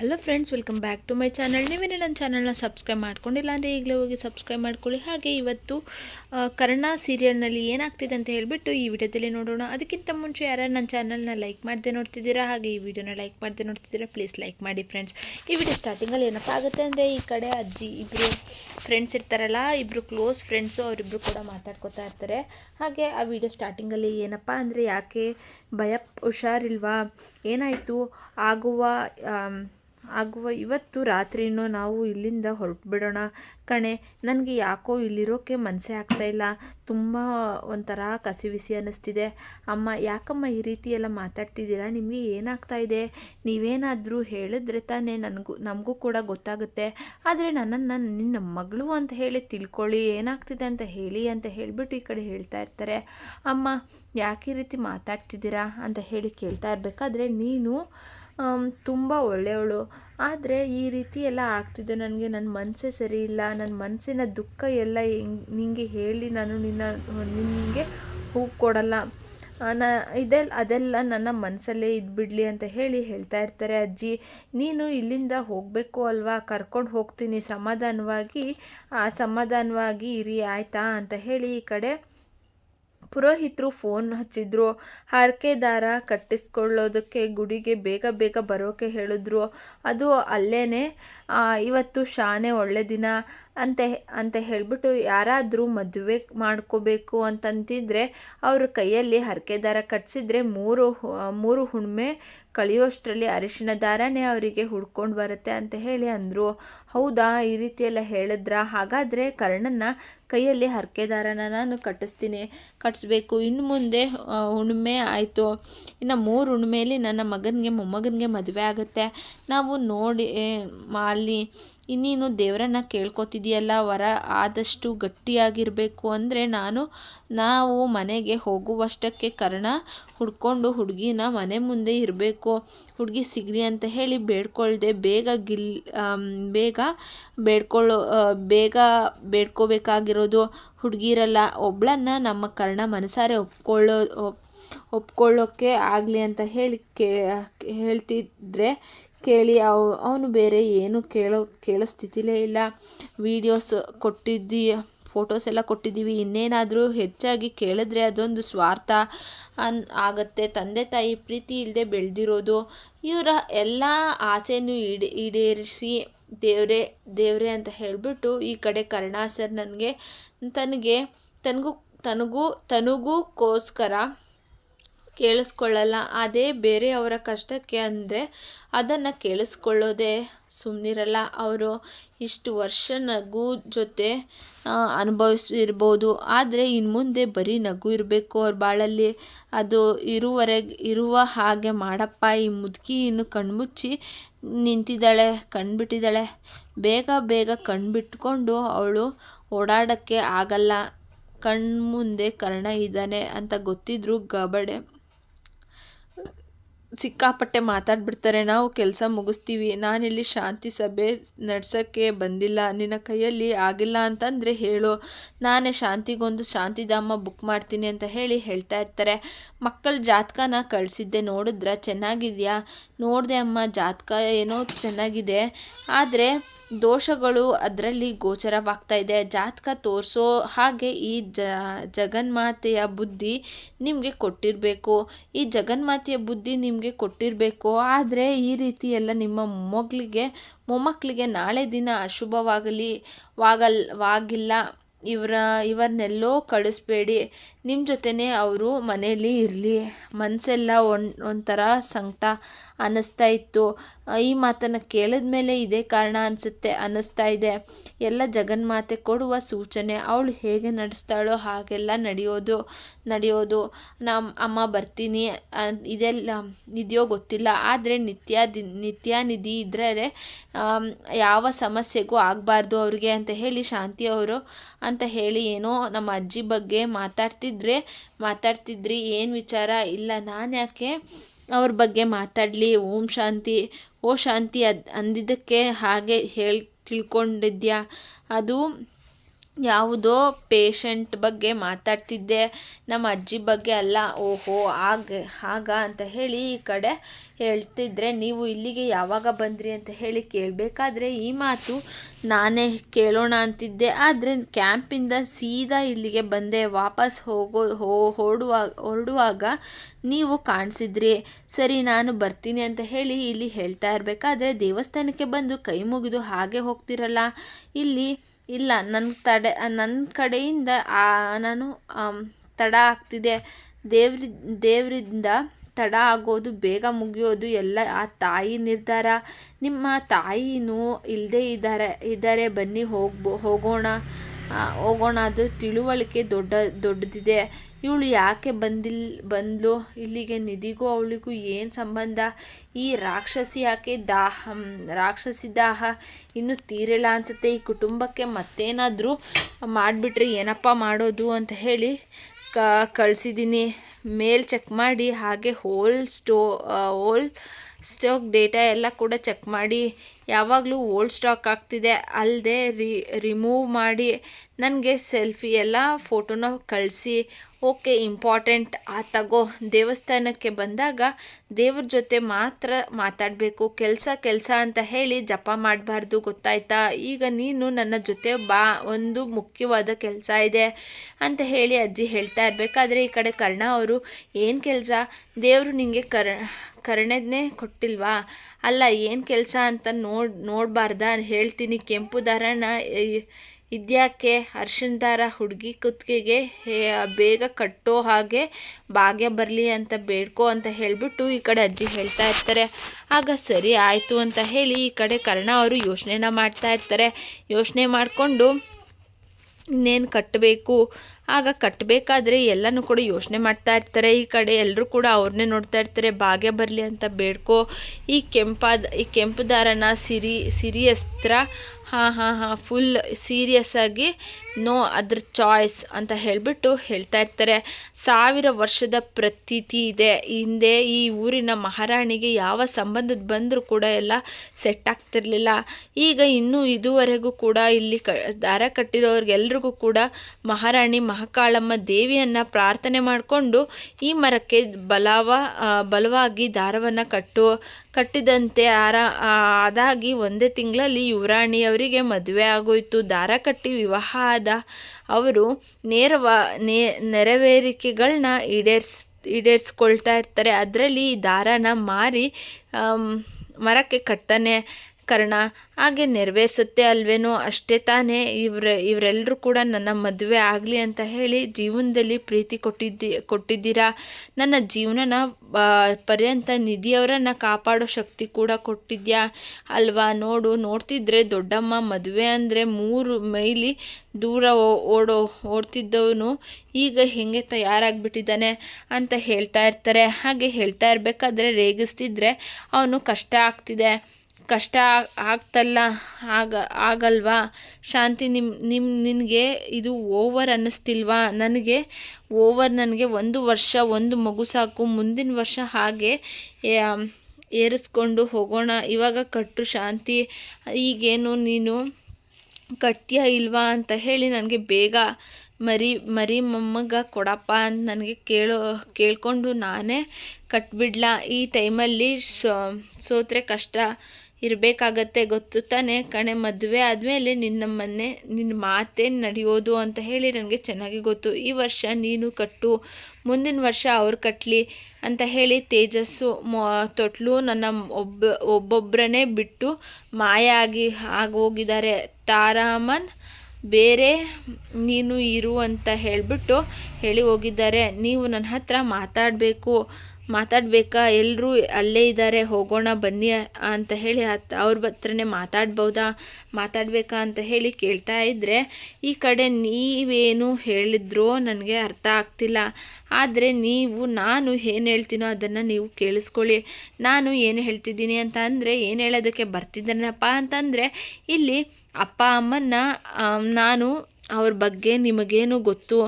Hello friends welcome back to my channel ನೀವೇ ನನ್ನ ಚಾನಲ್ನ ಸಬ್ಸ್ಕ್ರೈಬ್ ಮಾಡ್ಕೊಂಡಿಲ್ಲ ಅಂದರೆ ಈಗಲೇ ಹೋಗಿ ಸಬ್ಸ್ಕ್ರೈಬ್ ಮಾಡ್ಕೊಳ್ಳಿ. ಹಾಗೆ ಇವತ್ತು ಕರ್ಣಾ ಸೀರಿಯಲ್ನಲ್ಲಿ ಏನಾಗ್ತಿದೆ ಅಂತ ಹೇಳಿಬಿಟ್ಟು ಈ ವಿಡಿಯೋದಲ್ಲಿ ನೋಡೋಣ. ಅದಕ್ಕಿಂತ ಮುಂಚೆ ಯಾರು ನನ್ನ ಚಾನಲ್ನ ಲೈಕ್ ಮಾಡದೆ ನೋಡ್ತಿದ್ದೀರಾ, ಹಾಗೆ ಈ ವಿಡಿಯೋನ ಲೈಕ್ ಮಾಡದೆ ನೋಡ್ತಿದ್ದೀರಾ ಪ್ಲೀಸ್ ಲೈಕ್ ಮಾಡಿ ಫ್ರೆಂಡ್ಸ್ ಈ ವಿಡಿಯೋ ಸ್ಟಾರ್ಟಿಂಗಲ್ಲಿ ಏನಪ್ಪ ಆಗುತ್ತೆ ಅಂದರೆ ಈ ಕಡೆ ಅಜ್ಜಿ ಇಬ್ಬರು ಫ್ರೆಂಡ್ಸ್ ಇರ್ತಾರಲ್ಲ ಇಬ್ಬರು ಕ್ಲೋಸ್ ಫ್ರೆಂಡ್ಸು ಅವರಿಬ್ಬರು ಕೂಡ ಮಾತಾಡ್ಕೋತಾ ಇರ್ತಾರೆ. ಹಾಗೆ ಆ ವಿಡಿಯೋ ಸ್ಟಾರ್ಟಿಂಗಲ್ಲಿ ಏನಪ್ಪ ಅಂದರೆ ಯಾಕೆ ಭಯ, ಹುಷಾರಿಲ್ವಾ, ಏನಾಯಿತು, ಆಗುವ ಆಗುವ ಇವತ್ತು ರಾತ್ರಿನೂ ನಾವು ಇಲ್ಲಿಂದ ಹೊರಟುಬಿಡೋಣ. ಕಣೆ ನನಗೆ ಯಾಕೋ ಇಲ್ಲಿರೋಕ್ಕೆ ಮನಸ್ಸೇ ಆಗ್ತಾಯಿಲ್ಲ ತುಂಬ ಒಂಥರ ಕಸಿವಿಸಿ ಅನ್ನಿಸ್ತಿದೆ. ಅಮ್ಮ, ಯಾಕಮ್ಮ ಈ ರೀತಿ ಎಲ್ಲ ಮಾತಾಡ್ತಿದ್ದೀರಾ? ನಿಮಗೆ ಏನಾಗ್ತಾ ಇದೆ? ನೀವೇನಾದರೂ ಹೇಳಿದ್ರೆ ತಾನೇ ನನಗೂ, ನಮಗೂ ಕೂಡ ಗೊತ್ತಾಗುತ್ತೆ. ಆದರೆ ನನ್ನನ್ನು ನಿನ್ನ ಮಗಳು ಅಂತ ಹೇಳಿ ತಿಳ್ಕೊಳ್ಳಿ, ಏನಾಗ್ತಿದೆ ಅಂತ ಹೇಳಿ ಅಂತ ಹೇಳಿಬಿಟ್ಟು ಈ ಕಡೆ ಹೇಳ್ತಾ ಇರ್ತಾರೆ. ಅಮ್ಮ, ಯಾಕೆ ಈ ರೀತಿ ಮಾತಾಡ್ತಿದ್ದೀರಾ ಅಂತ ಹೇಳಿ ಕೇಳ್ತಾ ಇರಬೇಕಾದ್ರೆ ನೀನು ತುಂಬ ಒಳ್ಳೆಯವಳು. ಆದರೆ ಈ ರೀತಿ ಎಲ್ಲ ಆಗ್ತಿದೆ ನನಗೆ. ನನ್ನ ಮನಸ್ಸೇ ಸರಿ ಇಲ್ಲ. ನನ್ನ ಮನಸ್ಸಿನ ದುಃಖ ಎಲ್ಲ ನಿಮಗೆ ಹೇಳಿ ನಾನು ನಿನ್ನ ನಿನಗೆ ಹೂ ಕೊಡಲ್ಲ. ನ ಇದೆಲ್ಲ ಅದೆಲ್ಲ ನನ್ನ ಮನಸ್ಸಲ್ಲೇ ಇದ್ಬಿಡಲಿ ಅಂತ ಹೇಳಿ ಹೇಳ್ತಾ ಇರ್ತಾರೆ ಅಜ್ಜಿ. ನೀನು ಇಲ್ಲಿಂದ ಹೋಗಬೇಕು ಅಲ್ವಾ? ಕರ್ಕೊಂಡು ಹೋಗ್ತೀನಿ. ಸಮಾಧಾನವಾಗಿ ಸಮಾಧಾನವಾಗಿ ಇರಿ, ಆಯಿತಾ? ಅಂತ ಹೇಳಿ ಈ ಕಡೆ ಪುರೋಹಿತರು ಫೋನ್ ಹಚ್ಚಿದ್ರು. ಹರಕೆ ದಾರ ಕಟ್ಟಿಸ್ಕೊಳ್ಳೋದಕ್ಕೆ ಗುಡಿಗೆ ಬೇಗ ಬೇಗ ಬರೋಕೆ ಹೇಳಿದ್ರು. ಅದು ಅಲ್ಲೇ ಇವತ್ತು ಶಾನೆ ಒಳ್ಳೆ ದಿನ. ಅಂತ ಅಂತ ಹೇಳಿಬಿಟ್ಟು ಯಾರಾದರೂ ಮದುವೆ ಮಾಡ್ಕೋಬೇಕು ಅಂತಂತಿದ್ರೆ ಅವ್ರ ಕೈಯಲ್ಲಿ ಹರಕೆ ದಾರ ಕಟ್ಸಿದ್ರೆ ಮೂರು ಮೂರು ಹುಣ್ಮೆ ಕಳೆಯೋಷ್ಟರಲ್ಲಿ ಅರಿಶಿನ ದಾರನೇ ಅವರಿಗೆ ಹುಡ್ಕೊಂಡು ಬರುತ್ತೆ ಅಂತ ಹೇಳಿ ಅಂದರು. ಹೌದಾ, ಈ ರೀತಿಯೆಲ್ಲ ಹೇಳಿದ್ರ? ಹಾಗಾದರೆ ಕರ್ಣನ ಕೈಯಲ್ಲಿ ಹರಕೆ ದಾರನ ನಾನು ಕಟ್ಟಿಸ್ತೀನಿ ಕಟ್ಟಿಸ್ಬೇಕು ಇನ್ನು ಮುಂದೆ ಹುಣ್ಣಿಮೆ ಆಯಿತು. ಇನ್ನು ಮೂರು ಹುಣ್ಮೆಯಲ್ಲಿ ನನ್ನ ಮಗನಿಗೆ, ಮೊಮ್ಮಗನಿಗೆ ಮದುವೆ ಆಗುತ್ತೆ. ನಾವು ನೋಡಿ ಅಲ್ಲಿ ಇನ್ನೀನು ದೇವರನ್ನ ಕೇಳ್ಕೊತಿದೆಯಲ್ಲ, ವರ ಆದಷ್ಟು ಗಟ್ಟಿಯಾಗಿರಬೇಕು ಅಂದರೆ ನಾನು, ನಾವು ಮನೆಗೆ ಹೋಗುವಷ್ಟಕ್ಕೆ ಕರ್ಣ ಹುಡ್ಕೊಂಡು ಹುಡುಗಿನ ಮನೆ ಮುಂದೆ ಇರಬೇಕು. ಹುಡುಗಿ ಸಿಗಲಿ ಅಂತ ಹೇಳಿ ಬೇಡ್ಕೊಳ್ದೆ, ಬೇಗ ಗಿಲ್ ಬೇಗ ಬೇಡ್ಕೊಳ್ಳೋ ಬೇಗ ಬೇಡ್ಕೋಬೇಕಾಗಿರೋದು. ಹುಡುಗಿರಲ್ಲ, ಒಬ್ಳನ್ನ ನಮ್ಮ ಕರ್ಣ ಮನಸಾರೆ ಒಪ್ಕೊಳ್ಳೋ, ಒಪ್- ಒಪ್ಕೊಳ್ಳೋಕ್ಕೆ ಆಗಲಿ ಅಂತ ಹೇಳಿ ಕೇ, ಹೇಳ್ತಿದ್ರೆ ಕೇಳಿ, ಅವ, ಅವನು ಬೇರೆ ಏನು ಕೇಳೋ ಕೇಳೋ ಸ್ಥಿತಿಲೇ ಇಲ್ಲ. ವೀಡಿಯೋಸ್ ಕೊಟ್ಟಿದ್ದಿ, ಫೋಟೋಸ್ ಎಲ್ಲ ಕೊಟ್ಟಿದ್ದೀವಿ. ಇನ್ನೇನಾದರೂ ಹೆಚ್ಚಾಗಿ ಕೇಳಿದ್ರೆ ಅದೊಂದು ಸ್ವಾರ್ಥ ಅನ್, ಆಗುತ್ತೆ. ತಂದೆ ತಾಯಿ ಪ್ರೀತಿ ಇಲ್ಲದೆ ಬೆಳೆದಿರೋದು. ಇವರ ಎಲ್ಲ ಆಸೆಯನ್ನು ಈಡೇ, ಈಡೇರಿಸಿ ದೇವರೇ ದೇವರೇ ಅಂತ ಹೇಳಿಬಿಟ್ಟು ಈ ಕಡೆ ಕರ್ಣ ಸರ್ ನನಗೆ ತನಗೆ, ತನಗೂ ತನಗೂ ತನಗೂಕೋಸ್ಕರ ಕೇಳಿಸ್ಕೊಳ್ಳಲ್ಲ. ಅದೇ ಬೇರೆಯವರ ಕಷ್ಟಕ್ಕೆ ಅಂದರೆ ಅದನ್ನು ಕೇಳಿಸ್ಕೊಳ್ಳೋದೇ ಸುಮ್ಮನಿರಲ್ಲ ಅವರು ಇಷ್ಟು ವರ್ಷ ನಗು ಜೊತೆ ಅನುಭವಿಸಿರ್ಬೋದು. ಆದರೆ ಇನ್ನು ಮುಂದೆ ಬರೀ ನಗು ಇರಬೇಕು ಅವ್ರ ಬಾಳಲ್ಲಿ. ಅದು ಇರುವರೆಗೆ, ಇರುವ ಹಾಗೆ ಮಾಡಪ್ಪ. ಈ ಮುದುಕಿ ಇನ್ನು ಕಣ್ಮುಚ್ಚಿ ನಿಂತಿದ್ದಾಳೆ, ಕಣ್ಬಿಟ್ಟಿದ್ದಾಳೆ. ಬೇಗ ಬೇಗ ಕಣ್ಬಿಟ್ಕೊಂಡು ಅವಳು ಓಡಾಡೋಕ್ಕೆ ಆಗಲ್ಲ. ಕಣ್ಮುಂದೆ ಕರ್ಣ ಇದ್ದಾನೆ ಅಂತ ಗೊತ್ತಿದ್ರು ಗಬಡೆ ಸಿಕ್ಕಾಪಟ್ಟೆ ಮಾತಾಡ್ಬಿಡ್ತಾರೆ, ನಾವು ಕೆಲಸ ಮುಗಿಸ್ತೀವಿ, ನಾನಿಲ್ಲಿ ಶಾಂತಿ ಸಭೆ ನಡೆಸೋಕ್ಕೆ ಬಂದಿಲ್ಲ, ನಿನ್ನ ಕೈಯಲ್ಲಿ ಆಗಿಲ್ಲ ಅಂತಂದರೆ ಹೇಳು, ನಾನೇ ಶಾಂತಿಗೊಂದು ಶಾಂತಿಧಾಮ ಬುಕ್ ಮಾಡ್ತೀನಿ ಅಂತ ಹೇಳಿ ಹೇಳ್ತಾ ಇರ್ತಾರೆ. ಮಕ್ಕಳ ಜಾತಕನ ಕಳಿಸಿದ್ದೆ ನೋಡಿದ್ರ? ಚೆನ್ನಾಗಿದೆಯಾ? ನೋಡಿದೆ ಅಮ್ಮ, ಜಾತಕ ಏನೋ ಚೆನ್ನಾಗಿದೆ, ಆದರೆ ದೋಷಗಳು ಅದರಲ್ಲಿ ಗೋಚರವಾಗ್ತಾ ಇದೆ. ಜಾತಕ ತೋರಿಸೋ ಹಾಗೆ ಈ ಜಗನ್ಮಾತೆಯ ಬುದ್ಧಿ ನಿಮಗೆ ಕೊಟ್ಟಿರಬೇಕು. ಈ ಜಗನ್ಮಾತೆಯ ಬುದ್ಧಿ ನಿಮಗೆ ಕೊಟ್ಟಿರಬೇಕು. ಆದರೆ ಈ ರೀತಿ ಎಲ್ಲ ನಿಮ್ಮ ಮೊಮ್ಮಗಳಿಗೆ ಮೊಮ್ಮಕ್ಕಳಿಗೆ ನಾಳೆ ದಿನ ಅಶುಭವಾಗಲಿ, ವಾಗಲ್, ವಾಗಿಲ್ಲ. ಇವರ ಇವರನ್ನೆಲ್ಲೋ ಕಳಿಸ್ಬೇಡಿ. ನಿಮ್ಮ ಜೊತೆನೇ ಅವರು ಮನೆಯಲ್ಲಿ ಇರಲಿ. ಮನಸ್ಸೆಲ್ಲ ಒನ್ ಒಂಥರ ಸಂಕಟ ಅನ್ನಿಸ್ತಾ ಇತ್ತು. ಈ ಮಾತನ್ನು ಕೇಳಿದ ಮೇಲೆ ಇದೇ ಕಾರಣ ಅನಿಸುತ್ತೆ, ಅನ್ನಿಸ್ತಾ ಇದೆ. ಎಲ್ಲ ಜಗನ್ಮಾತೆ ಕೊಡುವ ಸೂಚನೆ, ಅವಳು ಹೇಗೆ ನಡೆಸ್ತಾಳೋ ಹಾಗೆಲ್ಲ ನಡೆಯೋದು ನಡೆಯೋದು. ನಮ್ಮ ಅಮ್ಮ ಬರ್ತೀನಿ ಇದೆಲ್ಲ ಇದೆಯೋ ಗೊತ್ತಿಲ್ಲ. ಆದರೆ ನಿತ್ಯ ದಿ- ನಿತ್ಯಾನಿಧಿ ಇದ್ದರೆ ಯಾವ ಸಮಸ್ಯೆಗೂ ಆಗಬಾರ್ದು ಅವ್ರಿಗೆ ಅಂತ ಹೇಳಿ ಶಾಂತಿ ಅವರು ಅಂತ ಹೇಳಿ ಏನೋ ನಮ್ಮ ಅಜ್ಜಿ ಬಗ್ಗೆ ಮಾತಾಡ್ತಿದ್ರೆ, ಮಾತಾಡ್ತಿದ್ರಿ, ಏನು ವಿಚಾರ ಇಲ್ಲ, ನಾನು ಯಾಕೆ ಅವ್ರ ಬಗ್ಗೆ ಮಾತಾಡಲಿ, ಓಂ ಶಾಂತಿ, ಓ ಶಾಂತಿ ಅದು ಅಂದಿದ್ದಕ್ಕೆ ಹಾಗೆ ಹೇಳಿ ತಿಳ್ಕೊಂಡಿದ್ಯಾ? ಅದು ಯಾವುದೋ ಪೇಷಂಟ್ ಬಗ್ಗೆ ಮಾತಾಡ್ತಿದ್ದೆ, ನಮ್ಮ ಅಜ್ಜಿ ಬಗ್ಗೆ ಅಲ್ಲ, ಓಹೋ ಹಾಗೆ ಆಗ ಅಂತ ಹೇಳಿ ಈ ಕಡೆ ಹೇಳ್ತಿದ್ರೆ, ನೀವು ಇಲ್ಲಿಗೆ ಯಾವಾಗ ಬಂದ್ರಿ ಅಂತ ಹೇಳಿ ಕೇಳಬೇಕಾದ್ರೆ, ಈ ಮಾತು ನಾನೇ ಕೇಳೋಣ ಅಂತಿದ್ದೆ. ಆದರೆ ಕ್ಯಾಂಪಿಂದ ಸೀದಾ ಇಲ್ಲಿಗೆ ಬಂದೆ. ವಾಪಸ್ ಹೋಗೋ, ಹೋ ಹೊರಡುವಾಗ ಹೊರಡುವಾಗ ನೀವು ಕಾಣಿಸಿದ್ರಿ. ಸರಿ, ನಾನು ಬರ್ತೀನಿ ಅಂತ ಹೇಳಿ ಇಲ್ಲಿ ಹೇಳ್ತಾ ಇರಬೇಕಾದ್ರೆ, ದೇವಸ್ಥಾನಕ್ಕೆ ಬಂದು ಕೈ ಮುಗಿದು ಹಾಗೆ ಹೋಗ್ತಿರಲ್ಲ. ಇಲ್ಲಿ ಇಲ್ಲ ನನ್ನ ತಡೆ ನನ್ನ ಕಡೆಯಿಂದ ನಾನು ತಡ ಆಗ್ತಿದೆ. ದೇವ್ರ, ದೇವರಿಂದ ತಡ ಆಗೋದು, ಬೇಗ ಮುಗಿಯೋದು ಎಲ್ಲ ಆ ತಾಯಿ ನಿರ್ಧಾರ. ನಿಮ್ಮ ತಾಯಿನೂ ಇಲ್ಲದೇ ಇದ್ದಾರೆ ಇದ್ದಾರೆ ಬನ್ನಿ ಹೋಗ್ಬೋ, ಹೋಗೋಣ. ಹೋಗೋಣ ಅದು ತಿಳುವಳಿಕೆ ದೊಡ್ಡ, ದೊಡ್ಡದಿದೆ. ಇವಳು ಯಾಕೆ ಬಂದಿಲ್, ಬಂದ್ಲು? ಇಲ್ಲಿಗೆ ನಿಧಿಗೂ ಅವಳಿಗೂ ಏನು ಸಂಬಂಧ? ಈ ರಾಕ್ಷಸಿ ಯಾಕೆ ದಾಹ, ರಾಕ್ಷಸಿ ದಾಹ? ಇನ್ನೂ ತೀರಿಲ್ಲ ಅನ್ಸುತ್ತೆ. ಈ ಕುಟುಂಬಕ್ಕೆ ಮತ್ತೇನಾದರೂ ಮಾಡಿಬಿಟ್ರೆ ಏನಪ್ಪ ಮಾಡೋದು ಅಂತ ಹೇಳಿ ಕ ಕಳಿಸಿದ್ದೀನಿ ಮೇಲ್ ಚೆಕ್ ಮಾಡಿ, ಹಾಗೆ ಹೋಲ್ ಸ್ಟೋ ಹೋಲ್ ಸ್ಟಾಕ್ ಡೇಟಾ ಎಲ್ಲ ಕೂಡ ಚೆಕ್ ಮಾಡಿ. ಯಾವಾಗಲೂ ಓಲ್ಡ್ ಸ್ಟಾಕ್ ಆಗ್ತಿದೆ. ಅಲ್ಲದೆ ರಿಮೂವ್ ಮಾಡಿ. ನನಗೆ ಸೆಲ್ಫಿ ಎಲ್ಲ ಫೋಟೋನ ಕಳಿಸಿ. Okay, important. ಆ, ತಗೋ. ದೇವಸ್ಥಾನಕ್ಕೆ ಬಂದಾಗ ದೇವ್ರ ಜೊತೆ ಮಾತ್ರ ಮಾತಾಡಬೇಕು. ಕೆಲಸ ಕೆಲಸ ಅಂತ ಹೇಳಿ ಜಪ ಮಾಡಬಾರ್ದು, ಗೊತ್ತಾಯ್ತಾ? ಈಗ ನೀನು ನನ್ನ ಜೊತೆ ಬಾ. ಒಂದು ಮುಖ್ಯವಾದ ಕೆಲಸ ಇದೆ ಅಂತ ಹೇಳಿ ಅಜ್ಜಿ ಹೇಳ್ತಾ ಇರಬೇಕಾದ್ರೆ ಈ ಕಡೆ ಕರ್ಣ ಅವರು, ಏನು ಕೆಲಸ? ದೇವರು ನಿಮಗೆ ಕರ್ ಕರ್ಣನೇ ಕೊಟ್ಟಿಲ್ವಾ? ಅಲ್ಲ, ಏನು ಕೆಲಸ ಅಂತ ನೋಡಿ, ನೋಡಬಾರ್ದ? ಹೇಳ್ತೀನಿ. ಕೆಂಪು ದಾರನ ಇದ್ಯಾಕೆ ಅರ್ಶಿನ ದಾರ ಹುಡುಗಿ ಕುತ್ತಿಗೆಗೆ ಬೇಗ ಕಟ್ಟೋ ಹಾಗೆ ಭಾಗ್ಯ ಬರಲಿ ಅಂತ ಬೇಡ್ಕೋ ಅಂತ ಹೇಳಿಬಿಟ್ಟು ಈ ಕಡೆ ಅಜ್ಜಿ ಹೇಳ್ತಾ ಇರ್ತಾರೆ. ಆಗ ಸರಿ ಆಯಿತು ಅಂತ ಹೇಳಿ ಈ ಕಡೆ ಕರ್ಣ ಅವರು ಯೋಚನೆನ ಮಾಡ್ತಾ ಇರ್ತಾರೆ. ಯೋಚನೆ ಮಾಡಿಕೊಂಡು ಇನ್ನೇನು ಕಟ್ಟಬೇಕು ಆಗ ಕಟ್ಟಬೇಕಾದ್ರೆ ಎಲ್ಲನೂ ಕೂಡ ಯೋಚನೆ ಮಾಡ್ತಾ ಇರ್ತಾರೆ. ಈ ಕಡೆ ಎಲ್ಲರೂ ಕೂಡ ಅವ್ರನ್ನೇ ನೋಡ್ತಾ ಇರ್ತಾರೆ. ಭಾಗ್ಯ ಬರಲಿ ಅಂತ ಬೇಡ್ಕೋ. ಈ ಕೆಂಪಾದ, ಈ ಕೆಂಪು ದಾರನ ಸಿರಿ ಸಿರಿ ಅಸ್ತ್ರ ಹಾಂ ಹಾಂ ಹಾಂ ಫುಲ್ ಸೀರಿಯಸ್ ಆಗಿ ನೋ ಅದ್ರ ಚಾಯ್ಸ್ ಅಂತ ಹೇಳಿಬಿಟ್ಟು ಹೇಳ್ತಾ ಇರ್ತಾರೆ. ಸಾವಿರ ವರ್ಷದ ಪ್ರತೀತಿ ಇದೆ. ಹಿಂದೆ ಈ ಊರಿನ ಮಹಾರಾಣಿಗೆ ಯಾವ ಸಂಬಂಧದ ಬಂದರೂ ಕೂಡ ಎಲ್ಲ ಸೆಟ್ ಆಗ್ತಿರ್ಲಿಲ್ಲ. ಈಗ ಇನ್ನೂ ಇದುವರೆಗೂ ಕೂಡ ಇಲ್ಲಿ ಕ, ದಾರ ಕಟ್ಟಿರೋರಿಗೆಲ್ರಿಗೂ ಕೂಡ ಮಹಾರಾಣಿ ಮಹಾಕಾಳಮ್ಮ ದೇವಿಯನ್ನು ಪ್ರಾರ್ಥನೆ ಮಾಡಿಕೊಂಡು ಈ ಮರಕ್ಕೆ ಬಲವ ಬಲವಾಗಿ ದಾರವನ್ನು ಕಟ್ಟು, ಕಟ್ಟಿದಂತೆ ಆರ ಅದಾಗಿ ಒಂದೇ ತಿಂಗಳಲ್ಲಿ ಯುವರಾಣಿಯವರಿಗೆ ಮದುವೆ ಆಗೋಯ್ತು. ದಾರ ಕಟ್ಟಿ ವಿವಾಹ ಆದ ಅವರು ನೇರವ, ನೇ ನೆರವೇರಿಕೆಗಳನ್ನ ಈಡೇರ್ಸ್, ಈಡೇರಿಸ್ಕೊಳ್ತಾ ಇರ್ತಾರೆ. ಅದರಲ್ಲಿ ಈ ದಾರನ ಮಾರಿ ಮರಕ್ಕೆ ಕಟ್ತಾನೆ ಕರ್ಣ ಹಾಗೆ ನೆರವೇರಿಸುತ್ತೆ ಅಲ್ವೇನೋ ಅಷ್ಟೇ ತಾನೇ. ಇವ್ರ ಇವರೆಲ್ಲರೂ ಕೂಡ ನನ್ನ ಮದುವೆ ಆಗಲಿ ಅಂತ ಹೇಳಿ ಜೀವನದಲ್ಲಿ ಪ್ರೀತಿ ಕೊಟ್ಟಿದ್ದಿ, ಕೊಟ್ಟಿದ್ದೀರಾ? ನನ್ನ ಜೀವನನ ಪರ್ಯಂತ ನಿಧಿಯವರನ್ನು ಕಾಪಾಡೋ ಶಕ್ತಿ ಕೂಡ ಕೊಟ್ಟಿದ್ಯಾ? ಅಲ್ವಾ? ನೋಡು, ನೋಡ್ತಿದ್ರೆ ದೊಡ್ಡಮ್ಮ ಮದುವೆ ಅಂದರೆ ಮೂರು ಮೈಲಿ ದೂರ ಓಡೋ, ಓಡ್ತಿದ್ದವನು ಈಗ ಹೆಂಗೆ ತಯಾರಾಗಿಬಿಟ್ಟಿದ್ದಾನೆ ಅಂತ ಹೇಳ್ತಾ ಇರ್ತಾರೆ. ಹಾಗೆ ಹೇಳ್ತಾ ಇರಬೇಕಾದ್ರೆ ರೇಗಿಸ್ತಿದ್ರೆ ಅವನು ಕಷ್ಟ ಆಗ್ತಿದೆ. ಕಷ್ಟ ಆಗ್ತಲ್ಲ, ಆಗ, ಆಗಲ್ವಾ? ಶಾಂತಿ ನಿಮ್ಮ ನಿಮ್ಮ ನಿನಗೆ ಇದು ಓವರ್ ಅನ್ನಿಸ್ತಿಲ್ವಾ? ನನಗೆ ಓವರ್ ನನಗೆ ಒಂದು ವರ್ಷ, ಒಂದು ಮಗು ಸಾಕು. ಮುಂದಿನ ವರ್ಷ ಹಾಗೆ ಏರಿಸ್ಕೊಂಡು ಹೋಗೋಣ. ಇವಾಗ ಕಟ್ಟು ಶಾಂತಿ. ಈಗೇನು ನೀನು ಕಟ್ತೀಯ ಇಲ್ವಾ ಅಂತ ಹೇಳಿ ನನಗೆ ಬೇಗ ಮರಿ ಮರಿ ಮೊಮ್ಮಗ ಕೊಡಪ್ಪ ಅಂತ ನನಗೆ ಕೇಳೋ, ಕೇಳಿಕೊಂಡು ನಾನೇ ಕಟ್ಬಿಡ್ಲಾ. ಈ ಟೈಮಲ್ಲಿ ಸೋತ್ರೆ ಕಷ್ಟ. ಇರಬೇಕಾಗತ್ತೆ ಗೊತ್ತು ತಾನೆ? ಕಣೆ, ಮದುವೆ ಆದಮೇಲೆ ನಿನ್ನ ಮನೆ, ನಿನ್ನ ಮಾತೇನು ನಡೆಯೋದು ಅಂತ ಹೇಳಿ ನನಗೆ ಚೆನ್ನಾಗಿ ಗೊತ್ತು. ಈ ವರ್ಷ ನೀನು ಕಟ್ಟು, ಮುಂದಿನ ವರ್ಷ ಅವ್ರು ಕಟ್ಟಲಿ ಅಂತ ಹೇಳಿ ತೇಜಸ್ಸು ಮೊ, ತೊಟ್ಲು ನನ್ನ ಒಬ್ಬ ಒಬ್ಬೊಬ್ಬರನ್ನೇ ಬಿಟ್ಟು ಮಾಯ ಆಗಿ, ಆಗೋಗಿದ್ದಾರೆ. ತಾರಾಮನ್ ಬೇರೆ ನೀನು ಇರು ಅಂತ ಹೇಳಿಬಿಟ್ಟು ಹೇಳಿ ಹೋಗಿದ್ದಾರೆ. ನೀವು ನನ್ನ ಹತ್ರ ಮಾತಾಡಬೇಕು. ಮಾತಾಡಬೇಕಾ? ಎಲ್ಲರೂ ಅಲ್ಲೇ ಇದ್ದಾರೆ, ಹೋಗೋಣ ಬನ್ನಿ ಅಂತ ಹೇಳಿ ಹತ್ತು ಅವ್ರ ಹತ್ರನೇ ಮಾತಾಡ್ಬೋದಾ? ಮಾತಾಡಬೇಕಾ ಅಂತ ಹೇಳಿ ಕೇಳ್ತಾ ಇದ್ದರೆ ಈ ಕಡೆ ನೀವೇನು ಹೇಳಿದ್ರೋ ನನಗೆ ಅರ್ಥ ಆಗ್ತಿಲ್ಲ. ಆದರೆ ನೀವು, ನಾನು ಏನು ಹೇಳ್ತೀನೋ ಅದನ್ನು ನೀವು ಕೇಳಿಸ್ಕೊಳ್ಳಿ. ನಾನು ಏನು ಹೇಳ್ತಿದ್ದೀನಿ ಅಂತ ಅಂದರೆ ಏನು ಹೇಳೋದಕ್ಕೆ ಬರ್ತಿದ್ದಾನಪ್ಪ ಅಂತಂದರೆ, ಇಲ್ಲಿ ಅಪ್ಪ ಅಮ್ಮನ್ನ ನಾನು ಅವ್ರ ಬಗ್ಗೆ ನಿಮಗೇನು ಗೊತ್ತು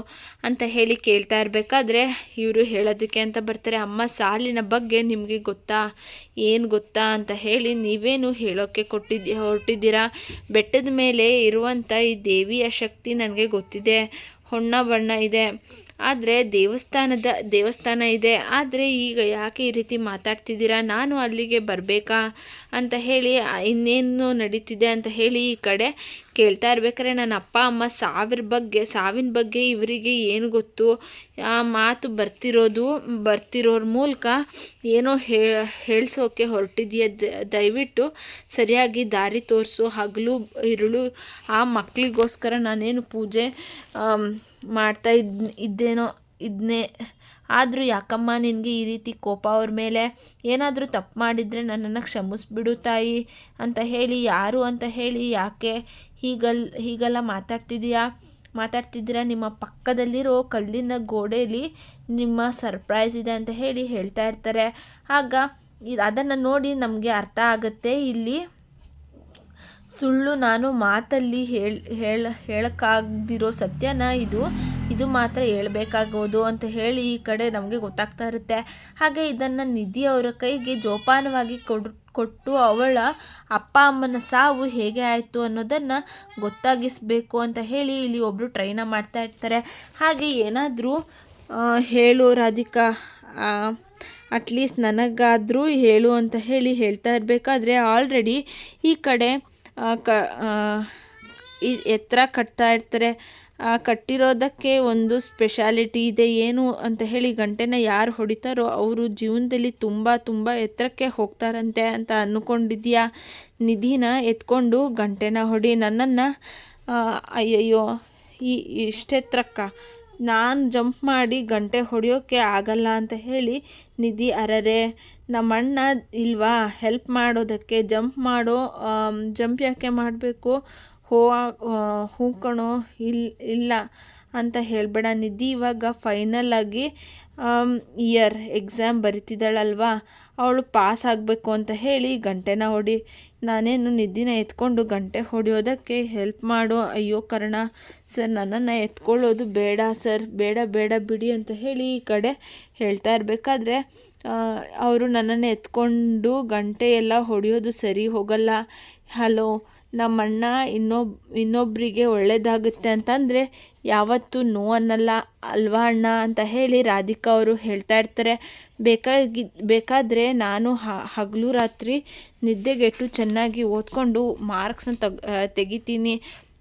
ಅಂತ ಹೇಳಿ ಕೇಳ್ತಾ ಇರಬೇಕಾದ್ರೆ ಇವರು ಹೇಳೋದಕ್ಕೆ ಅಂತ ಬರ್ತಾರೆ, ಅಮ್ಮ, ಸಾಲಿನ ಬಗ್ಗೆ ನಿಮಗೆ ಗೊತ್ತಾ? ಏನು ಗೊತ್ತಾ? ಅಂತ ಹೇಳಿ ನೀವೇನು ಹೇಳೋಕ್ಕೆ ಕೊಟ್ಟಿದ್ದಿ ಹೊರಟಿದ್ದೀರಾ? ಬೆಟ್ಟದ ಮೇಲೆ ಇರುವಂಥ ಈ ದೇವಿಯ ಶಕ್ತಿ ನನಗೆ ಗೊತ್ತಿದೆ, ಹೊಣ್ಣ ಬಣ್ಣ ಇದೆ. ಆದರೆ ದೇವಸ್ಥಾನದ, ದೇವಸ್ಥಾನ ಇದೆ. ಆದರೆ ಈಗ ಯಾಕೆ ಈ ರೀತಿ ಮಾತಾಡ್ತಿದ್ದೀರಾ? ನಾನು ಅಲ್ಲಿಗೆ ಬರಬೇಕಾ? ಅಂತ ಹೇಳಿ ಇನ್ನೇನು ನಡೀತಿದೆ ಅಂತ ಹೇಳಿ ಈ ಕಡೆ ಕೇಳ್ತಾ ಇರ್ಬೇಕಾದ್ರೆ ನನ್ನ ಅಪ್ಪ, ಅಮ್ಮ ಸಾವಿರ ಬಗ್ಗೆ, ಸಾವಿನ ಬಗ್ಗೆ ಇವರಿಗೆ ಏನು ಗೊತ್ತು? ಆ ಮಾತು ಬರ್ತಿರೋದು, ಬರ್ತಿರೋರ ಮೂಲಕ ಏನೋ ಹೇಳಿಸೋಕೆ ಹೊರಟಿದೆಯ. ದಯವಿಟ್ಟು ಸರಿಯಾಗಿ ದಾರಿ ತೋರಿಸು, ಹಗಲು, ಇರುಳು. ಆ ಮಕ್ಕಳಿಗೋಸ್ಕರ ನಾನೇನು ಪೂಜೆ ಮಾಡ್ತಾ ಇದ್, ಇದ್ದೇನೋ ಇದನ್ನೇ ಆದರೂ ಯಾಕಮ್ಮ ನಿನಗೆ ಈ ರೀತಿ ಕೋಪ ಅವ್ರ ಮೇಲೆ? ಏನಾದರೂ ತಪ್ಪು ಮಾಡಿದರೆ ನನ್ನನ್ನು ಕ್ಷಮಿಸ್ಬಿಡು ತಾಯಿ ಅಂತ ಹೇಳಿ, ಯಾರು ಅಂತ ಹೇಳಿ ಯಾಕೆ ಹೀಗಲ್, ಹೀಗೆಲ್ಲ ಮಾತಾಡ್ತಿದೀಯಾ? ಮಾತಾಡ್ತಿದ್ದೀರಾ? ನಿಮ್ಮ ಪಕ್ಕದಲ್ಲಿರೋ ಕಲ್ಲಿನ ಗೋಡೆಯಲ್ಲಿ ನಿಮ್ಮ ಸರ್ಪ್ರೈಸ್ ಇದೆ ಅಂತ ಹೇಳಿ ಹೇಳ್ತಾ ಇರ್ತಾರೆ. ಆಗ ಇದು, ಅದನ್ನು ನೋಡಿ ನಮಗೆ ಅರ್ಥ ಆಗುತ್ತೆ. ಇಲ್ಲಿ ಸುಳ್ಳು ನಾನು ಮಾತಲ್ಲಿ ಹೇಳಿ, ಹೇಳ, ಹೇಳೋಕ್ಕಾಗ್ದಿರೋ ಸತ್ಯನ ಇದು ಇದು ಮಾತ್ರ ಹೇಳ್ಬೇಕಾಗೋದು ಅಂತ ಹೇಳಿ ಈ ಕಡೆ ನಮಗೆ ಗೊತ್ತಾಗ್ತಾ ಇರುತ್ತೆ. ಹಾಗೆ ಇದನ್ನು ನಿಧಿ ಅವರ ಕೈಗೆ ಜೋಪಾನವಾಗಿ ಕೊಡು, ಕೊಟ್ಟು ಅವಳ ಅಪ್ಪ ಅಮ್ಮನ ಸಾವು ಹೇಗೆ ಆಯಿತು ಅನ್ನೋದನ್ನು ಗೊತ್ತಾಗಿಸಬೇಕು ಅಂತ ಹೇಳಿ ಇಲ್ಲಿ ಒಬ್ಬರು ಟ್ರೈನ ಮಾಡ್ತಾ ಇರ್ತಾರೆ. ಹಾಗೆ ಏನಾದರೂ ಹೇಳು ರಾಧಿಕಾ ಅಟ್ಲೀಸ್ಟ್ ನನಗಾದರೂ ಹೇಳು ಅಂತ ಹೇಳಿ ಹೇಳ್ತಾ ಇರಬೇಕಾದ್ರೆ ಆಲ್ರೆಡಿ ಈ ಕಡೆ ಕ ಎತ್ತರ ಕಟ್ತಾ ಇರ್ತಾರೆ. ಕಟ್ಟಿರೋದಕ್ಕೆ ಒಂದು ಸ್ಪೆಷಾಲಿಟಿ ಇದೆ, ಏನು ಅಂತ ಹೇಳಿ ಗಂಟೆನ ಯಾರು ಹೊಡಿತಾರೋ ಅವರು ಜೀವನದಲ್ಲಿ ತುಂಬ ತುಂಬ ಎತ್ತರಕ್ಕೆ ಹೋಗ್ತಾರಂತೆ ಅಂತ ಅಂದ್ಕೊಂಡಿದ್ಯಾ ನಿಧಿನ ಎತ್ಕೊಂಡು ಗಂಟೆನ ಹೊಡಿ. ನನ್ನನ್ನು ಅಯ್ಯಯ್ಯೋ, ಈ ಇಷ್ಟೆತ್ತರಕ್ಕ. ನಾನು ಜಂಪ್ ಮಾಡಿ ಗಂಟೆ ಹೊಡೆಯೋಕ್ಕೆ ಆಗಲ್ಲ ಅಂತ ಹೇಳಿ ನಿಧಿ ಅರರೆ ನಮ್ಮಣ್ಣ ಇಲ್ವಾ ಹೆಲ್ಪ್ ಮಾಡೋದಕ್ಕೆ ಜಂಪ್ ಮಾಡೋ ಜಂಪ್ ಯಾಕೆ ಮಾಡಬೇಕು? ಹೋ ಹೂ ಇಲ್ಲ. ಅಂತ ಹೇಳಬೇಡ. ನಿಧಿ ಇವಾಗ ಫೈನಲ್ ಆಗಿ ಇಯರ್ ಎಕ್ಸಾಮ್ ಬರಿತಿದ್ದಾಳಲ್ವಾ? ಅವಳು ಪಾಸ್ ಆಗಬೇಕು ಅಂತ ಹೇಳಿ ಗಂಟೆನ ಹೊಡಿ. ನಾನೇನು ನಿಧಿನ ಎತ್ಕೊಂಡು ಗಂಟೆ ಹೊಡೆಯೋದಕ್ಕೆ ಹೆಲ್ಪ್ ಮಾಡು. ಅಯ್ಯೋ ಕರ್ಣ ಸರ್ ನನ್ನನ್ನು ಎತ್ಕೊಳ್ಳೋದು ಬೇಡ ಸರ್ ಬೇಡ ಬೇಡ, ಬಿಡಿ ಅಂತ ಹೇಳಿ ಈ ಕಡೆ ಹೇಳ್ತಾ ಇರಬೇಕಾದ್ರೆ ಅವರು ನನ್ನನ್ನು ಎತ್ಕೊಂಡು ಗಂಟೆ ಎಲ್ಲ ಹೊಡೆಯೋದು ಸರಿ ಹೋಗಲ್ಲ. ಹಲೋ ನಮ್ಮಣ್ಣ ಇನ್ನೊಬ್ ಇನ್ನೊಬ್ಬರಿಗೆ ಒಳ್ಳೆಯದಾಗುತ್ತೆ ಅಂತಂದರೆ ಯಾವತ್ತೂ ನೋ ಅನ್ನಲ್ಲ, ಅಲ್ವಾ ಅಣ್ಣ ಅಂತ ಹೇಳಿ ರಾಧಿಕಾ ಅವರು ಹೇಳ್ತಾ ಇರ್ತಾರೆ. ಬೇಕಾಗಿ, ಬೇಕಾದರೆ ನಾನು ಹಗಲು ರಾತ್ರಿ ನಿದ್ದೆಗೆಟ್ಟು ಚೆನ್ನಾಗಿ ಓದ್ಕೊಂಡು ಮಾರ್ಕ್ಸನ್ನ ತಗ್ ತೆಗಿತೀನಿ.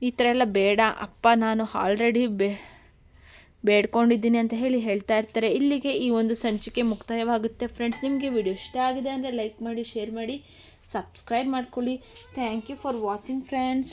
ಈ ಥರ ಎಲ್ಲ ಬೇಡ. ಅಪ್ಪ, ನಾನು ಆಲ್ರೆಡಿ ಬೇ, ಬೇಡ್ಕೊಂಡಿದ್ದೀನಿ ಅಂತ ಹೇಳಿ ಹೇಳ್ತಾ ಇರ್ತಾರೆ. ಇಲ್ಲಿಗೆ ಈ ಒಂದು ಸಂಚಿಕೆ ಮುಕ್ತಾಯವಾಗುತ್ತೆ. ಫ್ರೆಂಡ್ಸ್, ನಿಮಗೆ ವಿಡಿಯೋ ಇಷ್ಟ ಆಗಿದೆ ಅಂದರೆ ಲೈಕ್ ಮಾಡಿ, ಶೇರ್ ಮಾಡಿ. ಸಬ್ಸ್ಕ್ರೈಬ್ ಮಾಡ್ಕೊಳ್ಳಿ. Thank you for watching friends